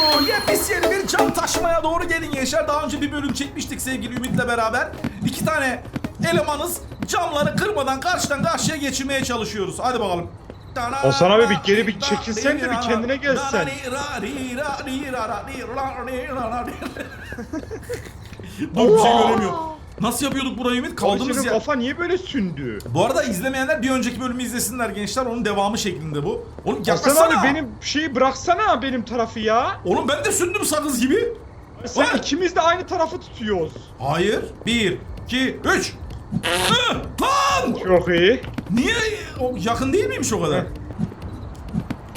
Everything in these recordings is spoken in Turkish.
doğru yepis yeni bir cam taşımaya doğru gelin gençler. Daha önce bir bölüm çekmiştik sevgili Ümit'le beraber. İki tane elemanız camları kırmadan karşıdan karşıya geçirmeye çalışıyoruz. Hadi bakalım. Hasan abi bir geri bir çekilsen de bir kendine gelsen. Dur bir şey göremiyorum. Nasıl yapıyorduk burayı Ümit? Kaldığımız yer. kafa niye böyle sündü? Bu arada izlemeyenler bir önceki bölümü izlesinler gençler. Onun devamı şeklinde bu. Oğlum Hasan yaklaşsana. abi benim şeyi bıraksana benim tarafı ya. Oğlum ben de sündüm sakız gibi. Sen Vay. ikimiz de aynı tarafı tutuyoruz. Hayır. Bir, iki, üç. Lan! Çok iyi. Niye? O yakın değil miymiş o kadar?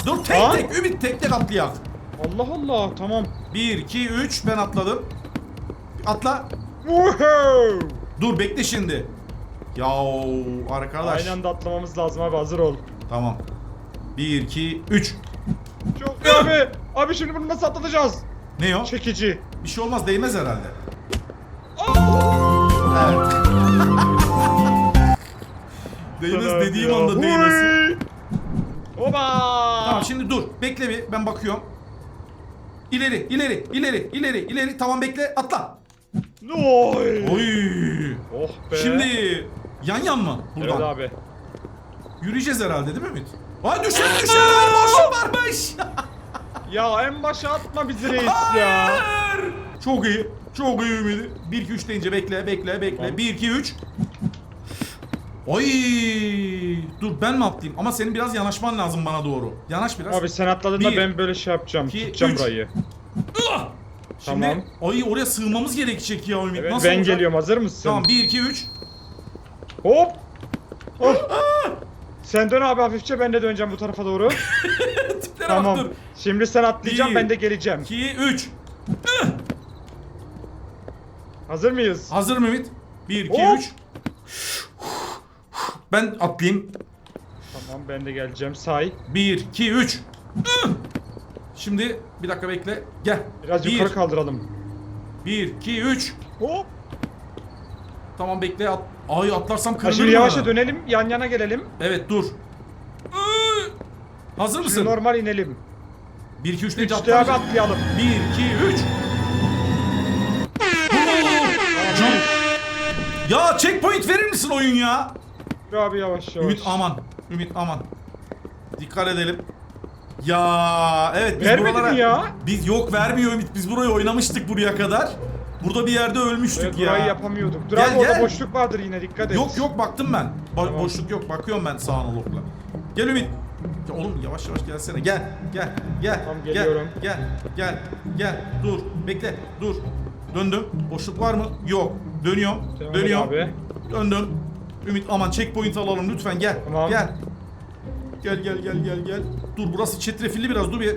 Dur tek Lan. tek Ümit tek tek atlayak. Allah Allah tamam. Bir, iki, üç ben atladım. Atla. Dur bekle şimdi. Yahu arkadaş. Aynı anda atlamamız lazım abi hazır ol. Tamam. Bir, iki, üç. Çok iyi abi. Abi şimdi bunu nasıl atlatacağız? Ne o? Çekici. Bir şey olmaz değmez herhalde. Evet. değmez dediğim anda değmesin. Oba! Tamam şimdi dur. Bekle bir. Ben bakıyorum. İleri, ileri, ileri, ileri, ileri. Tamam bekle. Atla. Oy! Oy. Oh be. Şimdi yan yan mı? Buradan. Evet abi. Yürüyeceğiz herhalde değil mi Ümit? Ay düşer düşer. Boşluk varmış. Ya en başa atma bizi reis ya. Hayır. Çok iyi. Çok iyi Ümit. 1 2 3 deyince bekle, bekle, bekle. Tamam. 1 2 3. Oy! Dur ben mi atlayayım? Ama senin biraz yanaşman lazım bana doğru. Yanaş biraz. Abi sen atladığında Bir, ben böyle şey yapacağım. iki, tutacağım üç. burayı. Ah! Şimdi Tamam. ay oraya sığmamız gerekecek ya Ümit. Evet Nasıl ben olacak? geliyorum hazır mısın? Tamam 1 2 3. Hop. Oh. Sen dön abi hafifçe ben de döneceğim bu tarafa doğru. Tiplere tamam. bak dur. Şimdi sen atlayacaksın Bir, ben de geleceğim. 2 3. Hazır mıyız? Hazır mı Ümit? 1 2 Hop. 3. Ben atlayayım. Tamam ben de geleceğim say. 1 2 3. Şimdi bir dakika bekle. Gel. Biraz Bir, yukarı kaldıralım. 1 2 3. Hop. Tamam bekle. At. Ay atlarsam kırılır şimdi mı? yavaşça dönelim yan yana gelelim. Evet dur. Iı. Hazır Şimdi mısın? normal inelim. 1 2 3 deyince Üçte abi atlayalım. 1 2 3. Ya checkpoint verir misin oyun ya? Dur abi yavaş yavaş. Ümit aman. Ümit aman. Dikkat edelim. Ya evet biz Vermedi buralara... mi ya? Biz yok vermiyor Ümit. Biz burayı oynamıştık buraya kadar. Burada bir yerde ölmüştük Evet, ya. burayı yapamıyorduk. Dur Gel, abi orada gel. boşluk vardır yine dikkat et. Yok yok baktım ben. Bo- Tamam. Boşluk yok. Bakıyorum ben sağına lokla. Gel Ümit. Ya oğlum yavaş yavaş gelsene. Gel. Gel. Gel. Tamam, gel, geliyorum. Gel. Gel. Gel. Dur. Bekle. Dur. Döndüm. Boşluk var mı? Yok. Dönüyorum. Devam et Dönüyorum. abi. Döndüm. Ümit aman checkpoint alalım lütfen gel. Tamam. Gel. Gel gel gel gel gel. Dur burası çetrefilli biraz dur bir. Ee,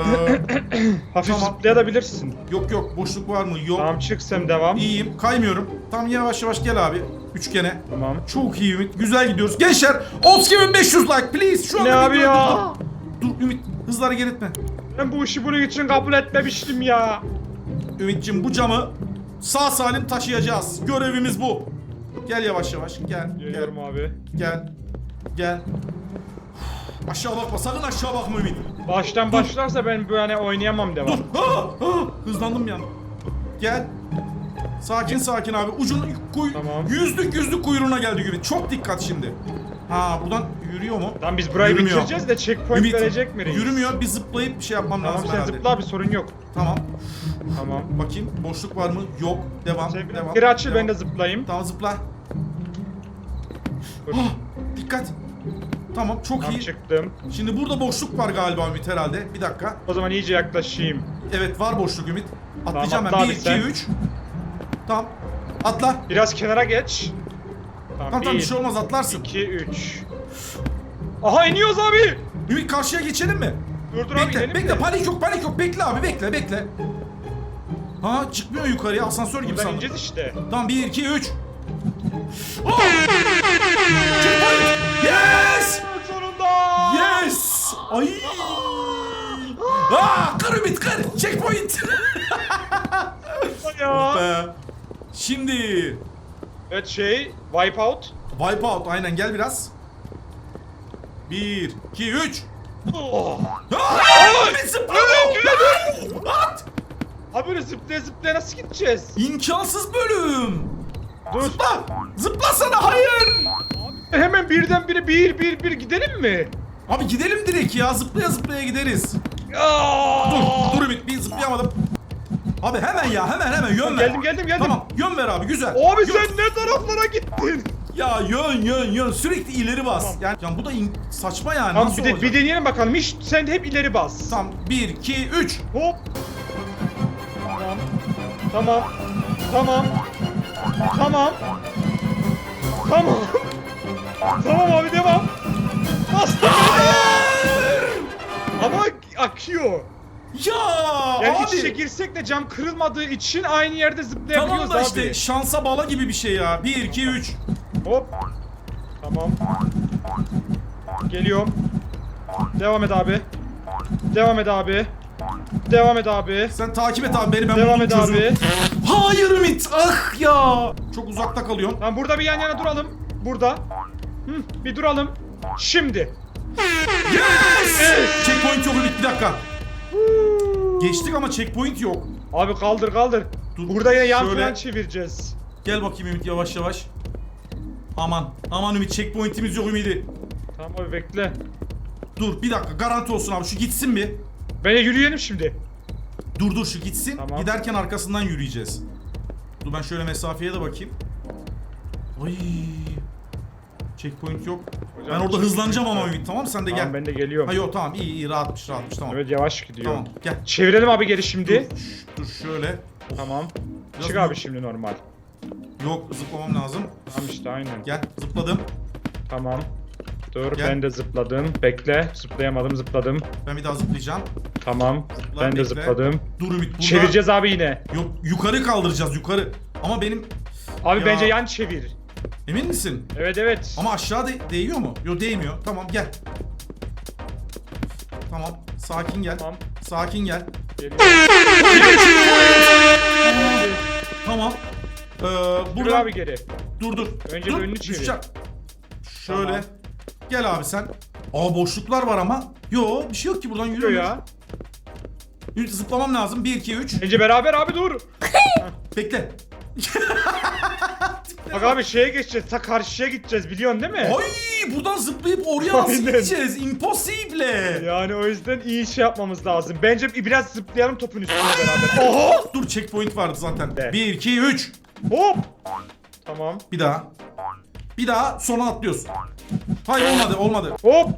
Hafif Tamam. zıplayabilirsin. yok yok boşluk var mı? Yok. Tamam çık sen devam. İyiyim. Kaymıyorum. Tam yavaş yavaş gel abi. Üçgene. Tamam. Çok iyi Ümit. Güzel gidiyoruz. Gençler 500 like please. Şu anda Ne abi videoyu ya? Dur. Dur Ümit hızlı hareket etme. Ben bu işi bunun için kabul etmemiştim ya. Ümit'cim bu camı sağ salim taşıyacağız. Görevimiz bu. Gel yavaş yavaş. Gel. Gel. Geliyorum abi. Gel. Gel. Aşağı bakma. Sakın aşağı bakma Ümit. Baştan başlarsa ben böyle oynayamam devam. Dur. Ha, ha. Hızlandım ya. Gel. Sakin sakin abi. Ucunu kuy Tamam. yüzlük yüzlük kuyruğuna geldi Ümit. Çok dikkat şimdi. Ha buradan yürüyor mu? Lan biz burayı Yürümüyor. bitireceğiz de checkpoint Ümit verecek mi reis? yürümüyor. Bir zıplayıp bir şey yapmam Tamam lazım sen herhalde. zıpla abi sorun yok. Tamam. Tamam. Bakayım boşluk var mı? Yok. Devam. Sen biraz devam. geri açıl devam. ben de zıplayayım. Tamam zıpla. Dur. Ah, dikkat. Tamam çok Tamam iyi. çıktım. Şimdi burada boşluk var galiba Ümit herhalde. Bir dakika. O zaman iyice yaklaşayım. Evet var boşluk Ümit. Atlayacağım atla ben. abi 1, 2, sen. 3. Tamam. Atla. Biraz kenara geç. Tamam, Tamam tamam bir şey olmaz atlarsın. 2, 3. Aha iniyoruz abi. Ümit karşıya geçelim mi? Dur dur abi bekle, inelim bekle de. panik yok panik yok bekle abi bekle bekle. Ha çıkmıyor yukarıya asansör gibi Buradan sandım. ineceğiz işte. Tamam 1 2 3. Oh! Checkpoint! Yes! Ay! Aa, kır Ümit kır! Checkpoint! Ya. Be. Şimdi Evet şey wipeout. Wipeout aynen gel biraz. 1 2 3. Oh. Aa! Ümit zıpladı! böyle zıplaya zıplaya nasıl gideceğiz? İmkansız bölüm. Dur. Zıpla. Zıplasana hayır. Hemen birden bire bir bir bir gidelim mi? Abi gidelim direkt ya. Zıplaya zıplaya gideriz. Dur, dur Ümit bir zıplayamadım. Abi hemen ya hemen hemen yön ver. Geldim geldim geldim. Tamam yön ver abi güzel. Abi Yön- sen ne taraflara gittin? Ya yön yön yön sürekli ileri bas. Yani, yani bu da in- saçma yani. Tamam Nasıl bir, de, olacak? bir deneyelim bakalım. Hiç sen hep ileri bas. Tamam 1 2 3. Hop. Tamam. Tamam. Tamam. Tamam. Tamam. tamam abi devam. Bastım. Ama akıyor. Ya Yani abi. iç içe girsek de cam kırılmadığı için aynı yerde zıplayabiliyoruz Tamam da abi. işte şansa bağla gibi bir şey ya. 1 2 3. Hop. Tamam. Geliyorum. Devam et abi. Devam et abi. Devam et abi. Sen takip et abi beni ben Devam buldum et çözümü. abi. Hayır Ümit. Ah ya. Çok uzakta kalıyorsun. Tamam burada bir yan yana duralım. Burada. Hı, bir duralım. Şimdi. Yes! Checkpoint yok Ümit bir dakika. Geçtik ama checkpoint yok. Abi kaldır kaldır. Dur, Burada yine yan şöyle. falan çevireceğiz. Gel bakayım Ümit yavaş yavaş. Aman aman Ümit checkpointimiz yok Ümit'i. Tamam abi bekle. Dur bir dakika garanti olsun abi şu gitsin bir. Bence yürüyelim şimdi. Dur dur şu gitsin. Tamam. Giderken arkasından yürüyeceğiz. Dur ben şöyle mesafeye de bakayım. Ay. Checkpoint yok. Ben orada hızlanacağım ama. Ümit tamam sen de Tamam gel. ben de geliyorum. Ha yok tamam iyi iyi rahatmış rahatmış tamam. Evet yavaş gidiyor. Tamam gel. Çevirelim abi geri şimdi. Dur, şş, dur şöyle. Tamam. Biraz Çık mı- abi şimdi normal. Yok zıplamam lazım. Tamam işte aynen. Gel zıpladım. Tamam. Dur Gel. ben de zıpladım. Bekle. Zıplayamadım zıpladım. Ben bir daha zıplayacağım. Tamam. Zıpla, ben de bekle. zıpladım. Dur Ümit burada. Çevireceğiz abi yine. Yok yukarı kaldıracağız yukarı. Ama benim Abi Ya. bence yan çevir. Emin misin? Evet evet. Ama aşağı de- değiyor mu? Yok değmiyor. Tamam gel. Tamam. Sakin gel. Tamam. Sakin gel. Geliyor. Tamam. Ee, Dur buradan abi geri. dur dur. Önce dur, bir önünü çevir. düşeceğim. Şöyle. Tamam. Gel abi sen. Aa boşluklar var ama. Yo bir şey yok ki buradan Yürü yürüyor ya. Yürü, Zıplamam lazım. 1 2 3. Bence beraber abi dur. Bekle. Bak abi şeye geçeceğiz. Ta karşıya gideceğiz biliyorsun değil mi? Ay buradan zıplayıp oraya nasıl Aynen. gideceğiz? Impossible. Yani o yüzden iyi şey yapmamız lazım. Bence biraz zıplayalım topun üstüne beraber. Oha! Dur checkpoint vardı zaten. Evet. 1 2 3. Hop! Tamam. Bir daha. Bir daha sonra atlıyorsun. Hayır olmadı olmadı. Hop!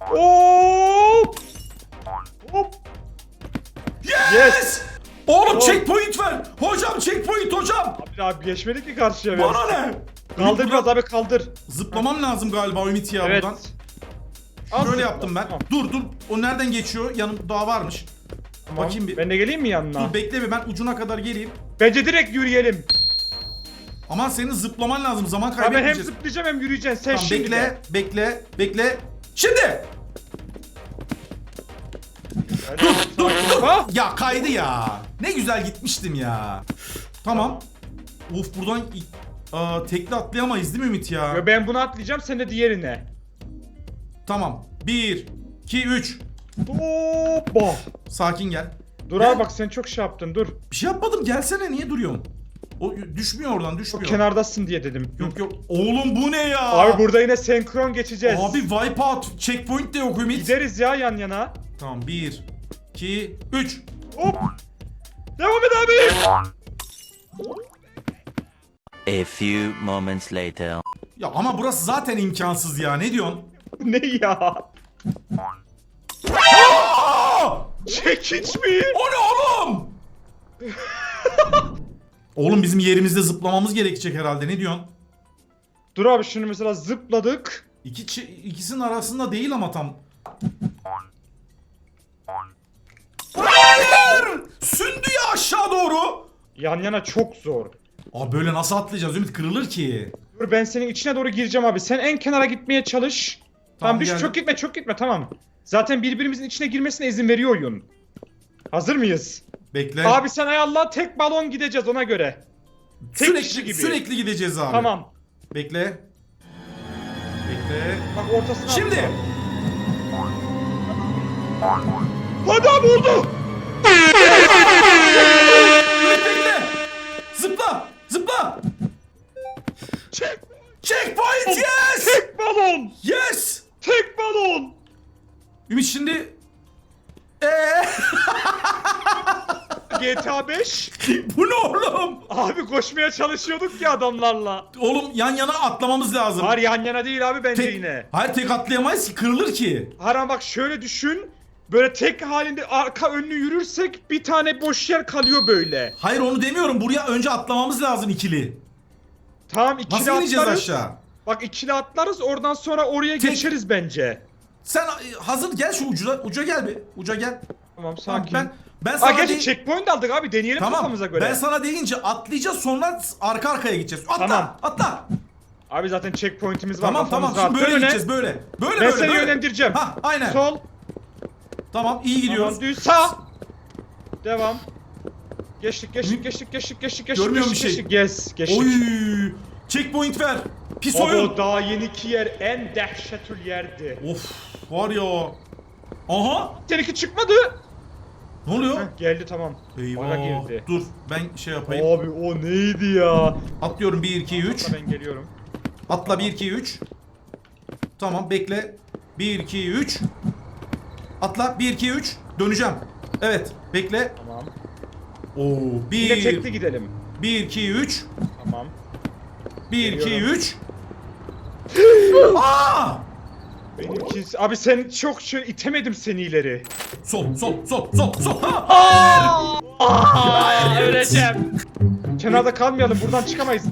Hop! Hop! Yes! Yes! Oğlum Oh. checkpoint ver. Hocam checkpoint hocam. Abi abi geçmedik ki karşıya biraz. Bana ne? Kaldır Ümit, biraz abi kaldır. Zıplamam lazım galiba Ümit ya Evet. buradan. Az Şöyle zıpla, yaptım ben. tamam. Dur dur. O nereden geçiyor? Yanım daha varmış. Tamam. Bakayım bir. Ben de geleyim mi yanına? Dur bekle bir ben ucuna kadar geleyim. Bence direkt yürüyelim. Ama senin zıplaman lazım. Zaman Abi hem kaybetmeyeceğiz. zıplayacağım hem yürüyeceksin. Sen Tamam, şimdi bekle, de. bekle, bekle. Şimdi. Dur dur dur. Ya kaydı ya. Ne güzel gitmiştim ya. Tamam. Of buradan Aa, tekli atlayamayız değil mi Ümit ya? Ben bunu atlayacağım sen de diğerine. Tamam. 1, 2, 3. Hoppa. Sakin gel. Dur abi bak sen çok şey yaptın dur. Bir şey yapmadım gelsene niye duruyorsun? O düşmüyor oradan düşmüyor. kenardasın diye dedim. Yok yok. Oğlum bu ne ya? Abi burada yine senkron geçeceğiz. Abi wipeout checkpoint de yok Ümit. Gideriz ya yan yana. Tamam 1, 2, 3. Hop. Devam et abi. A few moments later. Ya ama burası zaten imkansız ya. Ne diyorsun? ne ya? Aa! Çekiç mi? O ne oğlum? oğlum bizim yerimizde zıplamamız gerekecek herhalde. Ne diyorsun? Dur abi şunu mesela zıpladık. İki ikisinin arasında değil ama tam. Hayır! Sündü ya aşağı doğru. Yan yana çok zor. Abi böyle nasıl atlayacağız Ümit kırılır ki. Dur ben senin içine doğru gireceğim abi. Sen en kenara gitmeye çalış. Tamam, Tamam, düş geldim. çok gitme çok gitme tamam. Zaten birbirimizin içine girmesine izin veriyor oyun. Hazır mıyız? Bekle. Abi sen ay Allah tek balon gideceğiz ona göre. tek kişi sürekli gibi. sürekli gideceğiz abi. Tamam. Bekle. Bekle. Bak ortasına Şimdi. atla. Abi oldu. Zıpla. Çek. Checkpoint yes. Tek balon. Yes. Tek balon. Ümit şimdi Eee GTA 5. bu ne oğlum? Abi koşmaya çalışıyorduk ya adamlarla. Oğlum yan yana atlamamız lazım. Var yan yana değil abi bence Tek, yine. hayır tek atlayamayız ki kırılır ki. Haram bak şöyle düşün. Böyle tek halinde arka önlü yürürsek bir tane boş yer kalıyor böyle. Hayır onu demiyorum. Buraya önce atlamamız lazım ikili. Tamam ikili Nasıl ineceğiz atlarız. aşağı? Bak ikili atlarız oradan sonra oraya Tek- geçeriz bence. Sen e, hazır gel şu uca, uca gel bir. Uca gel. Tamam Tamam, sakin. ben ben Aa sana gerçi de- checkpoint aldık abi deneyelim Tamam. kafamıza göre. Ben sana deyince atlayacağız sonra arka arkaya gideceğiz. Atla, Tamam. atla. Abi zaten checkpoint'imiz var Tamam tamam. kafamız rahat. Şimdi böyle Dön öne. gideceğiz böyle. Böyle Ben böyle. seni böyle. yönlendireceğim. Ha, aynen. Sol. Tamam, iyi gidiyoruz. Tamam, düz sağ. Devam. Geçtik geçtik geçtik geçtik geçtik geçtik. Görmüyorum geçtik, bir şey. geçtik. Yes geçtik. Oy! Checkpoint ver. Pis Baba oyun. o daha yeniki yer en dehşetül yerdi. Of, var ya. Aha! Seninki çıkmadı. Ne oluyor? Heh, geldi tamam. Bana Eyvah. girdi. Dur, ben şey yapayım. Abi o neydi ya? Atlıyorum 1 2 3. Atla ben geliyorum. Atla 1 2 3. Tamam bekle. 1 2 3. Atla 1 2 3. Döneceğim. Evet, bekle. Tamam. Oo, Yine tekli 1 gidelim. 1 2 3. Tamam. 1 2 Geliyorum. 3. Aa! Benimki... Abi sen çok şöyle itemedim seni ileri. Sol, sol, sol, sol, sol. Ha! Aa, öleceğim. Kenarda kalmayalım buradan çıkamayız.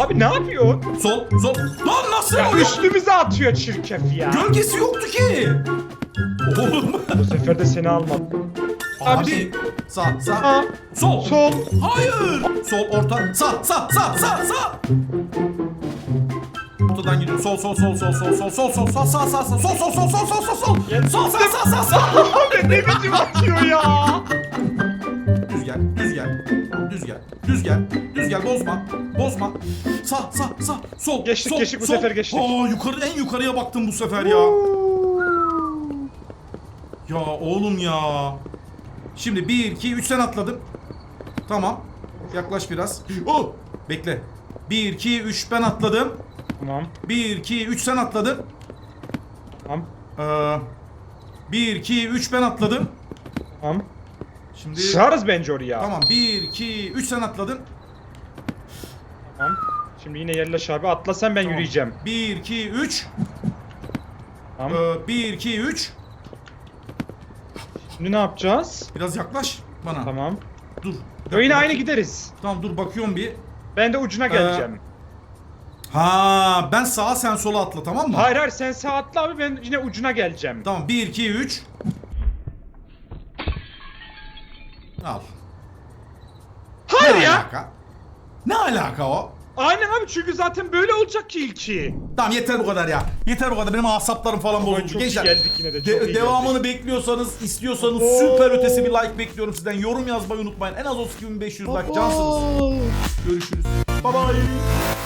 Abi ne yapıyor? Sol, sol. Lan nasıl Ya üstümüze atıyor çirkef ya. Gölgesi yoktu ki. Oğlum. Bu sefer de seni almadım. Abi. Sağ, sağ. Aa, Sol. sol. Hayır. Sol, orta. Sağ, sağ, sağ, sağ, sağ. Ortadan gidiyor. Sol, sol, sol, sol, sol, sol, sol, sol, sağ, sağ, sağ, sağ, sol, sol, sol, sol, sol, sol, sol. Sol, sağ, sağ, sağ, sağ. Abi ne biçim atıyor ya? Düz gel, düz gel. Bozma, bozma. Sağ, sağ, sağ, sol, Geçtik, sol, geçtik, bu sol. sefer geçtik. Aa, yukarı, en yukarıya baktım bu sefer ya. Ya oğlum ya. Şimdi 1, 2, 3 sen atladın. Tamam. Yaklaş biraz. Oh! Bekle. 1, 2, 3 ben atladım. Tamam. 1, 2, 3 sen atladın. Tamam. Ee, 1, 2, 3 ben atladım. Tamam. Şimdi... Sığarız bence oraya. Tamam 1, 2, 3 sen atladın. Tamam. Şimdi yine yerleş abi. Atla sen ben yürüyeceğim. 1, 2, 3. Tamam. Ee, 1, 2, 3. Şimdi ne yapacağız? Biraz yaklaş bana. Tamam. Dur. Yo, yine aynı gideriz. Tamam dur bakıyorum bir. Ben de ucuna geleceğim. Ha ben sağa sen sola atla tamam mı? Hayır hayır sen sağ atla abi ben yine ucuna geleceğim. Tamam 1 2 3. Al. Hayır ne ya. Alaka? Ne alaka o? Aynen abi çünkü zaten böyle olacak ki ilki. Tamam yeter bu kadar ya. Yeter bu kadar. Benim asaplarım falan bozuldu. Gençler. geldik yine de, de- iyi devamını bekliyorsanız, istiyorsanız Oo. süper ötesi bir like bekliyorum sizden. Yorum yazmayı unutmayın. En az 3500 like cansınız. Görüşürüz. Bye bye.